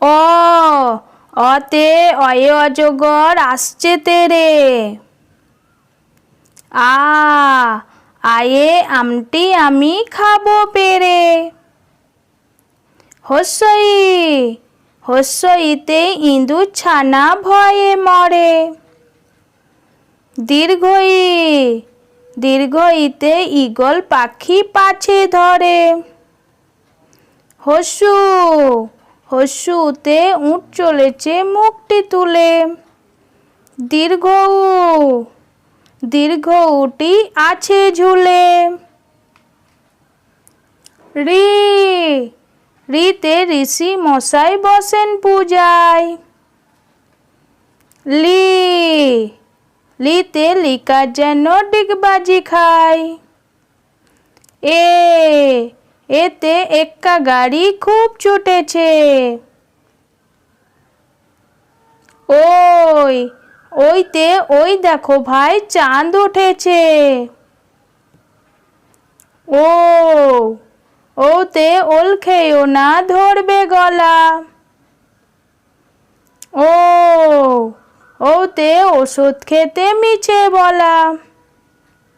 অ, অতে অয়ে অজগর আসছে তেরে। আ, আয়ে আমটি আমি খাব পেরে। হস্যই, হস্যইতে ইঁদুর ছানা ভয়ে মরে। দীর্ঘই, দীর্ঘইতে ঈগল পাখি পাছে ধরে। হস্যু হস্যুতে উঁট চলেছে মুখটি তুলে। দীর্ঘ দীর্ঘ উটি আছে ঝুলে। রি, রিতে ঋষি মশাই বসেন পূজায়। লি, লিতে লিকা যেন ডিগবাজি খায়। এ এতে এক্কা গাড়ি খুব ছুটেছে ওই, ওইতে, ওই দেখো ভাই, চাঁদ উঠেছে। ও, ওতে ওল খেয়েও না ধরবে গলা। ও, ওতে ওষুধ খেতে মিছে বলা।